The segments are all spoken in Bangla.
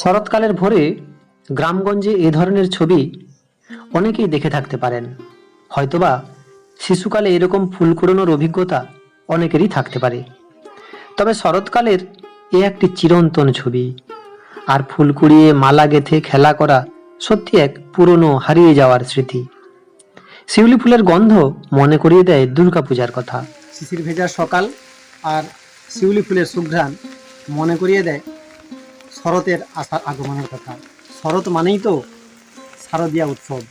শরৎকালের ভোরে গ্রামগঞ্জে এ ধরনের ছবি অনেকেই দেখে থাকতে পারেন। হয়তোবা শিশুকালে এরকম ফুল কুড়োনোর অভিজ্ঞতা অনেকেরই থাকতে পারে। তবে শরৎকালের এ একটি চিরন্তন ছবি। আর ফুল কুড়িয়ে মালা গেথে খেলা করা সত্যি এক পুরনো হারিয়ে যাওয়ার স্মৃতি। শিউলি ফুলের গন্ধ মনে করিয়ে দেয় দুর্গাপূজার কথা। শিশির ভেজা সকাল আর শিউলি ফুলের সুঘ্রাণ মনে করিয়ে দেয় শরতের আসা আগমনের কথা। শরৎ মানেই তো শারদীয়া উৎসব।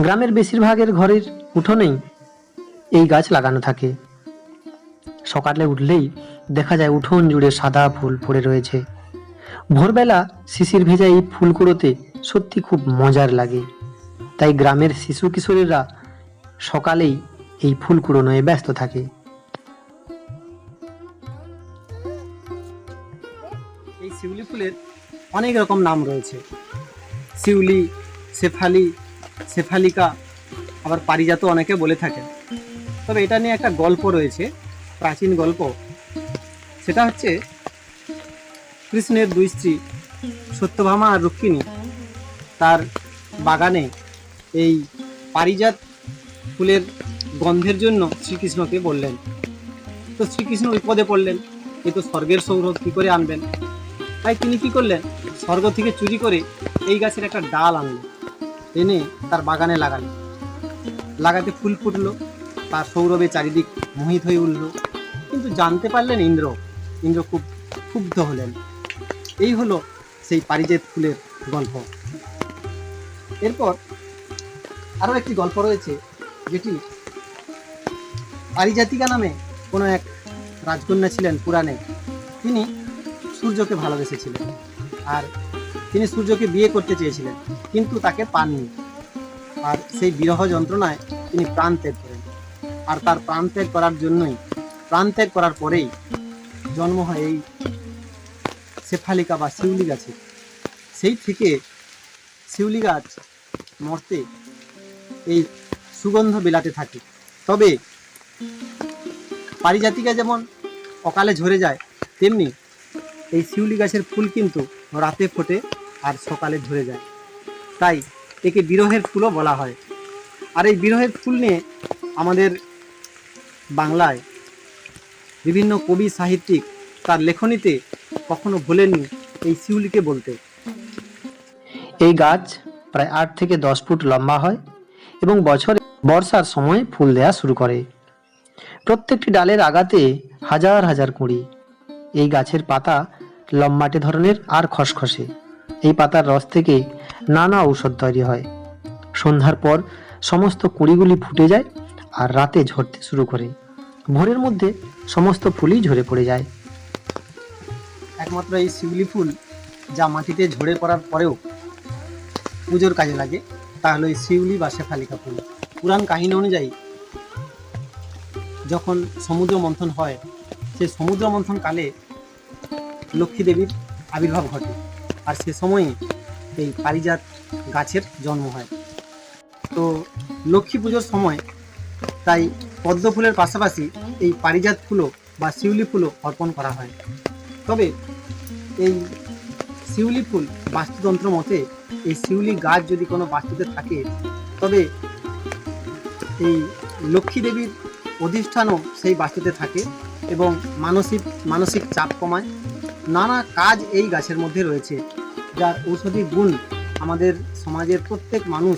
গ্রামের বেশিরভাগের ঘরের উঠোনেই এই গাছ লাগানো থাকে। সকালে উঠলেই দেখা যায় উঠোন জুড়ে সাদা ফুল পড়ে রয়েছে। ভোরবেলা শিশির ভেজা এই ফুল কুড়োতে সত্যি খুব মজার লাগে। তাই গ্রামের শিশু কিশোরীরা সকালেই এই ফুল কুড়োনোয় ব্যস্ত থাকে। এই শিউলি ফুলের অনেক রকম নাম রয়েছে। শিউলি, শেফালি, শেফালিকা, আবার পারিজাত অনেকে বলে থাকেন। তবে এটা নিয়ে একটা গল্প রয়েছে, প্রাচীন গল্প। সেটা হচ্ছে কৃষ্ণের দুই স্ত্রী, সত্যভামা আর রুক্মিণী। তার বাগানে এই পারিজাত ফুলের গন্ধের জন্য শ্রীকৃষ্ণকে বললেন। তো শ্রীকৃষ্ণ বিপদে পড়লেন, এ তো স্বর্গের সৌরভ কী করে আনবেন? তাই তিনি কি করলেন? স্বর্গ থেকে চুরি করে এই গাছের একটা ডাল আনলেন। এনে তার বাগানে লাগালেন। লাগাতে ফুল ফুটলো, তার সৌরভে চারিদিক মোহিত হয়ে উঠল। কিন্তু জানতে পারলেন ইন্দ্র ইন্দ্র খুব ক্ষুব্ধ হলেন। এই হলো সেই পারিজাত ফুলের গল্প। এরপর আরও একটি গল্প রয়েছে, যেটি পারিজাতিকা নামে কোনো এক রাজকন্যা ছিলেন পুরাণে। তিনি সূর্যকে ভালোবেসেছিলেন। আর তিনি সূর্যকে বিয়ে করতে চেয়েছিলেন, কিন্তু তাকে পাননি। আর সেই বিরহ যন্ত্রণায় তিনি প্রাণ ত্যাগ করেন। আর তার প্রাণ ত্যাগ করার জন্যই, প্রাণ ত্যাগ করার পরেই জন্ম হয় এই শেফালিকা বা শিউলি গাছে। সেই থেকে শিউলি গাছ মরতে এই সুগন্ধ বিলাতে থাকে। তবে পারিজাতিকা যেমন অকালে ঝরে যায়, তেমনি এই শিউলি গাছের ফুল কিন্তু রাতে ফোটে আর সকালে ঝরে যায়। তাই একে বিরহের ফুলও বলা হয়। আর এই বিরহের ফুল নিয়ে আমাদের বাংলায় বিভিন্ন কবি সাহিত্যিক তার লেখনীতে কখনো ভোলেননি এই শিউলিকে বলতে। এই গাছ প্রায় আট থেকে দশ ফুট লম্বা হয় এবং বছরে বর্ষার সময় ফুল দেয়া শুরু করে। প্রত্যেকটি ডালের আগাতে হাজার হাজার কুঁড়ি। এই গাছের পাতা লম্বাটে ধরনের আর খসখসে। এই পাতার রস থেকে নানা ঔষধ তৈরি হয়। সন্ধ্যার পর সমস্ত কুঁড়িগুলি ফুটে যায় আর রাতে ঝরতে শুরু করে। ভোরের মধ্যে সমস্ত ফুলই ঝরে পড়ে যায়। একমাত্র এই শিউলি ফুল যা মাটিতে ঝরে পড়ার পরেও পুজোর কাজে লাগে, তা হলো এই শিউলি বা শেফালিকা ফুল। পুরাণ কাহিনী অনুযায়ী যখন সমুদ্র মন্থন হয়, সেই সমুদ্র মন্থন কালে লক্ষ্মী দেবীর আবির্ভাব ঘটে। আর সে সময়ে এই পারিজাত গাছের জন্ম হয়। তো লক্ষ্মী পুজোর সময় তাই পদ্ম ফুলের পাশাপাশি এই পারিজাত ফুলও বা শিউলি ফুলও অর্পণ করা হয়। তবে এই শিউলি ফুল বাস্তুতন্ত্র মতে এই শিউলি গাছ যদি কোনো বাস্তুতে থাকে, তবে এই লক্ষ্মী দেবীর অধিষ্ঠানও সেই বাস্তুতে থাকে এবং মানসিক মানসিক চাপ কমায়। নানা কাজ এই গাছের মধ্যে রয়েছে, যার ঔষধি গুণ আমাদের সমাজের প্রত্যেক মানুষ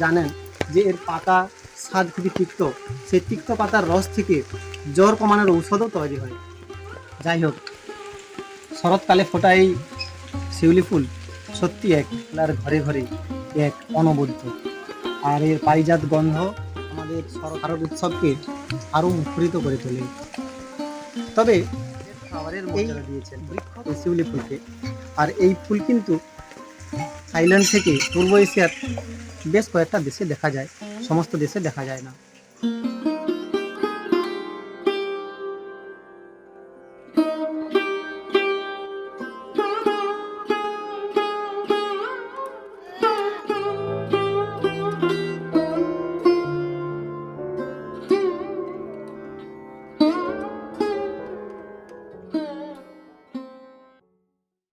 জানেন যে এর পাতা স্বাদ খুবই তিক্ত। সেই তিক্ত পাতার রস থেকে জ্বর কমানোর ঔষধও তৈরি হয়। যাই হোক, শরৎকালে ফোটা এই শিউলি ফুল সত্যি এক আর ঘরে ঘরে এক অনবদ্য। আর এর পারিজাত গন্ধ আমাদের শরৎ উৎসবকে আরও মুখরিত করে তোলে। তবে খাবারের মর্যাদা দিয়েছেন। শিউলি ফুলকে। আর এই ফুল কিন্তু থাইল্যান্ড থেকে পূর্ব এশিয়ার বেশ কয়েকটা দেশে দেখা যায় সমস্ত দেশে দেখা যায় না।